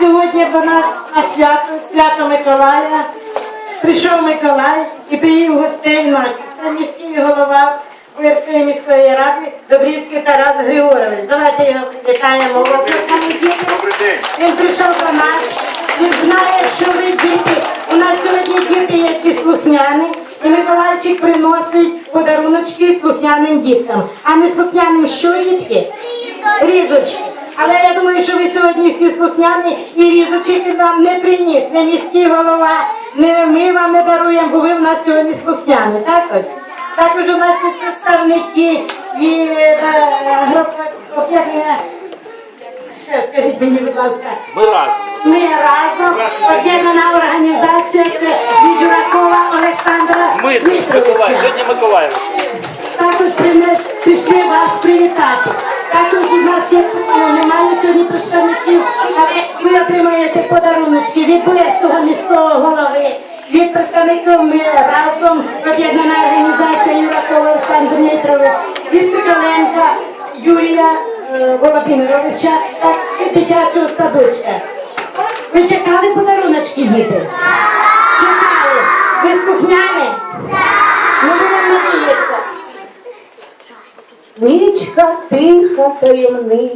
сьогодні до нас на свято, свято Миколая. Прийшов Миколай і привів гостей наших. Це міський голова Уярської міської ради Добрівський Тарас Григорович. Давайте його привітаємо. оплесками. Добрий день. Він прийшов до нас. Він знає, що ви діти. У нас сьогодні діти, які слухняні. І Миколайчик приносить подаруночки слухняним діткам. А не слухняним що дітки? Різочки. Але я думаю, що ви сьогодні всі слухняні і різочки нам не приніс, не міський голова, не ми вам не даруємо, бо ви в нас сьогодні слухняні. Так ось? Також у нас є представники від е, об'єднання. Ще скажіть мені, будь ласка. Ми разом. Ми разом об'єднана організація це від Юракова Олександра Ми Дмитровича. Сьогодні Миколаїв. Також принес, прийшли вас привітати. Також у нас є подаруночки від Бурецького міського голови, від представників разом об'єднана організація Юракова Олександр Дмитрович, від Соколенка Юрія Володимировича та дитячого садочка. Ви чекали подаруночки діти? Чекали. Ви слухняні? Ну. Нічка тиха таємниця.